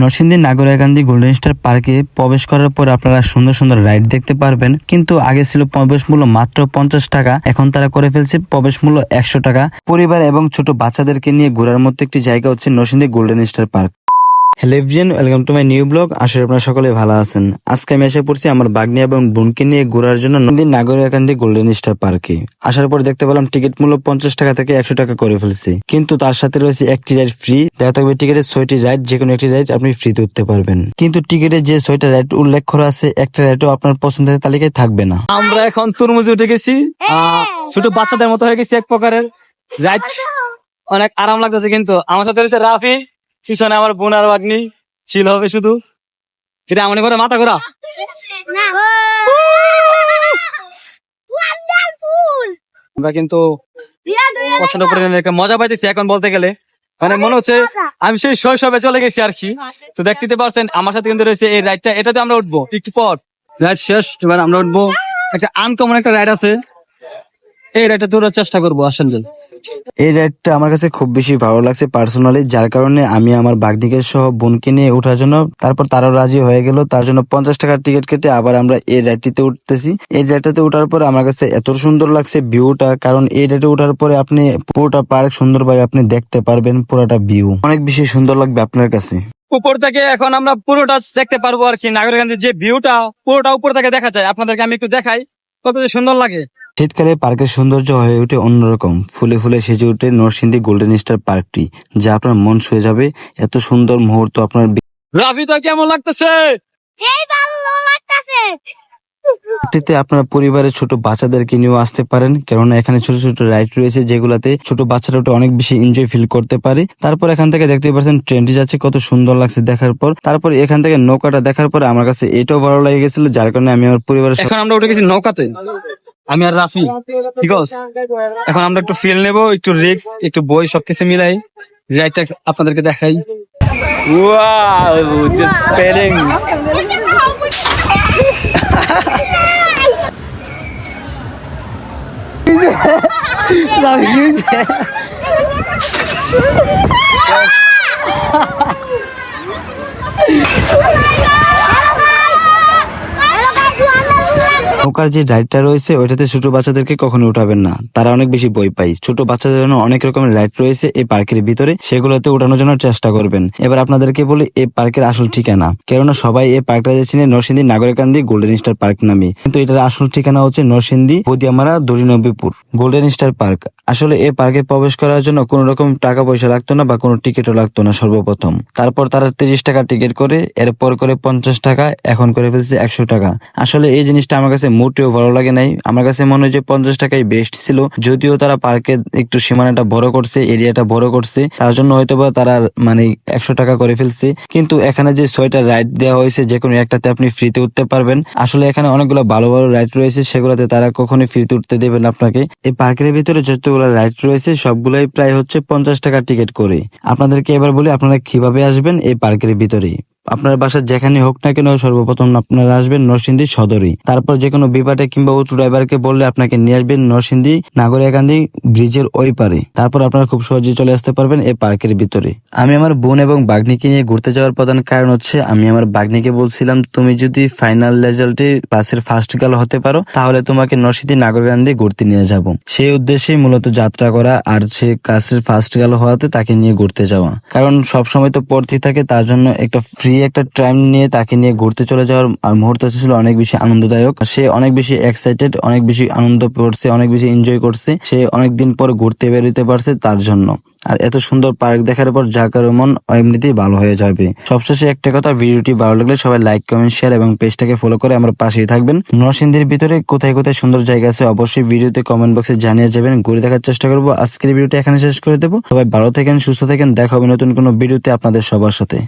Narsingdi Gandhi golden star পার্কে প্রবেশ করার পর আপনারা সুন্দর সুন্দর রাইড দেখতে পারবেন। কিন্তু আগে ছিল প্রবেশ মূল্য মাত্র পঞ্চাশ টাকা, এখন তারা করে ফেলছে প্রবেশ মূল্য একশো টাকা। পরিবার এবং ছোট বাচ্চাদেরকে নিয়ে ঘোরার মতো একটি জায়গা হচ্ছে Narsingdi golden star park hello everyone welcome to my new blog আসলে আপনারা সকলে ভালো আছেন। আজকে আমি এসে পড়ছি আমার বাগনি এবং বোনকে নিয়ে ঘোরার জন্য নদীর নাগরিকান্দি গোল্ডেন স্টার পার্কে আসার পর দেখতে পেলাম টিকিট মূল্য পঞ্চাশ টাকা থেকে একশো টাকা করে ফেলছে। কিন্তু তার সাথে রয়েছে একটি রাইড ফ্রি দেখা থাকবে টিকিটের ছয়টি রাইড যে কোনো একটি রাইড আপনি ফ্রিতে উঠতে পারবেন। কিন্তু টিকিটে যে ছয়টা রাইড উল্লেখ করা আছে একটা রাইডও আপনার পছন্দের তালিকায় থাকবে না। আমরা এখন তরমুজে উঠে গেছি। আহ, ছোট বাচ্চাদের মতো হয়ে গেছি এক প্রকারের। রাইট অনেক আরাম লাগতেছে কিন্তু। আমার সাথে রয়েছে রাফি। পিছনে আমার বোন আর বাগনি ছিল হবে শুধু। এটা এমন করে মাথা ঘোরা। আমরা কিন্তু পছন্দ করে মজা পাইতেছি এখন বলতে গেলে। মানে মনে হচ্ছে আমি সেই শৈশবে চলে গেছি আর কি। তো দেখতে পারছেন আমার সাথে কিন্তু রয়েছে এই রাইডটা এটাতে আমরা উঠবো একটু পর। রাইড শেষ এবার আমরা উঠবো। একটা আনকমন একটা রাইড আছে। এই রাইডটা তোরার চেষ্টা করব আসেন এই রাইডটা আমার কাছে খুব বেশি ভালো লাগছে পার্সোনালি যার কারণে আমি আমার বাগনিকে সহ বোনকে নিয়ে ওঠার জন্য, তারপর তারাও রাজি হয়ে গেল। তার জন্য পঞ্চাশ টাকার টিকিট কেটে আবার আমরা এই রাইডটিতে উঠতেছি। এই রাইডটাতে ওঠার পরে আমার কাছে এত সুন্দর লাগছে ভিউটা কারণ এই রাইডে ওঠার পরে আপনি পুরোটা পার্ক সুন্দরভাবে আপনি দেখতে পারবেন, পুরোটা ভিউ অনেক বেশি সুন্দর লাগবে আপনার কাছে। উপর থেকে এখন আমরা পুরোটা দেখতে পারব আর কি নাগরিকান্দির যে ভিউটা পুরোটা উপর থেকে দেখা যায়। আপনাদেরকে আমি একটু দেখাই। কত সুন্দর লাগে। শীতকালে পার্কের সৌন্দর্য হয়ে ওঠে অন্যরকম। ফুলে ফুলে সেজে ওঠে নরসিংদী গোল্ডেন স্টার পার্কটি যা আপনার মন ছুঁয়ে যাবে। এত সুন্দর মুহূর্ত আপনার রাফিদা তো কেমন লাগতেছে? এই ভালো লাগতাছে। পার্কটিতে আপনার পরিবারের ছোট বাচ্চাদেরকে নিয়েও আসতে পারেন। কেননা এখানে ছোট ছোট রাইড রয়েছে যেগুলাতে ছোট বাচ্চারা ওটা অনেক বেশি এনজয় ফিল করতে পারে। তারপর এখান থেকে দেখতে পাচ্ছেন ট্রেনটি যাচ্ছে কত সুন্দর লাগছে দেখার পর। তারপর এখান থেকে নৌকাটা দেখার পর আমার কাছে এটাও ভালো লেগে গেছিল যার কারণে আমি আমার পরিবারের এখন আমরা উঠে গেছি নৌকাতে। আমি আর রাফি। ঠিক আছে এখন আমরা একটু ফিল নেব একটু রিক্স একটু বই সবকিছু মিলাই। রাইডটা আপনাদেরকে দেখাই। Wow just use it. Love, use it. নৌকার যে রাইডটা রয়েছে, ওইটাতে ছোট বাচ্চাদেরকে কখনো উঠাবেন না। তারা অনেক বেশি বই পায়। ছোট বাচ্চাদের জন্য অনেক রকমের রাইড রয়েছে এই পার্কের ভিতরে, সেগুলোতে উঠানোর জন্য চেষ্টা করবেন। এবার আপনাদেরকে বলি এই পার্কের আসল ঠিকানা। কেননা সবাই এই পার্কটা চিনে Narsingdi Nagarikandi golden star park নামে। কিন্তু এটার আসল ঠিকানা হচ্ছে Narsingdi Badiyamara Darinabipur golden star park. আসলে এই পার্কে প্রবেশ করার জন্য কোনো রকম টাকা পয়সা লাগতো না বা কোনো টিকিটও লাগতো না সর্বপ্রথম। তারপর তারা তিরিশ টাকা টিকিট করে, এরপর করে পঞ্চাশ টাকা, এখন করে ফেলছে একশো টাকা। আসলে এই জিনিসটা আমার কাছে মোটেও ভালো লাগে নাই। আমার কাছে মনে হয় যে পঞ্চাশ টাকাই বেস্ট ছিল। যদিও তারা পার্কে একটু সীমানাটা বড় করছে এরিয়াটা বড় করছে, তার জন্য হয়তো বা তারা মানে একশো টাকা করে ফেলছে। কিন্তু এখানে যে ছয়টা রাইড দেওয়া হয়েছে, যে কোনো একটাতে আপনি ফ্রিতে উঠতে পারবেন। আসলে এখানে অনেকগুলো ভালো ভালো রাইড রয়েছে, সেগুলোতে তারা কখনোই ফ্রিতে উঠতে দেবেন আপনাকে। এই পার্কের ভিতরে যতগুলো রাইড রয়েছে, সবগুলোই প্রায় হচ্ছে পঞ্চাশ টাকা টিকিট করে। আপনাদেরকে এবার বলি, আপনারা কীভাবে আসবেন এই পার্কের ভিতরে? আপনার বাসা যেখানে হোক না কেন সর্বপ্রথম আপনারা আসবেন নরসিংদী সদরে তারপর যে কোনো বিপাটে কিংবা উঁচু ড্রাইভারকে বললে আপনাকে নিয়ে আসবেন নরসিংদী নাগরিকান্দি ব্রিজের ওই পারে। তারপর আপনারা খুব সহজে চলে আসতে পারবেন এই পার্কের ভিতরে। আমি আমার বোন এবং বাগনিকে নিয়ে ঘুরতে যাওয়ার প্রধান কারণ হচ্ছে, আমি আমার বাগনিকে বলছিলাম, তুমি যদি ফাইনাল রেজাল্টে ক্লাসের ফার্স্ট গার্ল হতে পারো, তাহলে তোমাকে নরসিংদী নাগরিকান্দি ঘুরতে নিয়ে যাব। সেই উদ্দেশ্যেই মূলত যাত্রা করা আর সে ক্লাসের ফার্স্ট গার্ল হওয়াতে তাকে নিয়ে ঘুরতে যাওয়া। কারণ সব সময় তো পড়তে থাকে, তার জন্য একটা ফ্রি একটা টাইম নিয়ে তাকে নিয়ে ঘুরতে চলে যাওয়ার মুহূর্ত ছিল অনেক বেশি আনন্দদায়ক। সে অনেক বেশি এক্সাইটেড অনেক বেশি আনন্দ করছে, অনেক বেশি এনজয় করছে। সে অনেক দিন পর ঘুরতে বেরোতে পারছে তার জন্য। আর এত সুন্দর পার্ক দেখার পর যা কারও মন এমনিতেই ভালো হয়ে যাবে। সবশেষে একটা কথা, ভিডিওটি ভালো লাগলে সবাই লাইক কমেন্ট শেয়ার এবং পেজটাকে ফলো করে আমার পাশেই থাকবেন। নরসিংদীর ভিতরে কোথায় কোথায় সুন্দর জায়গা আছে অবশ্যই ভিডিওতে কমেন্ট বক্সে জানিয়ে যাবেন। ঘুরে দেখার চেষ্টা করব। আজকের ভিডিওটা এখানে শেষ করে দেবো। সবাই ভালো থাকেন, সুস্থ থাকেন। দেখা হবে নতুন কোনো ভিডিওতে আপনাদের সবার সাথে।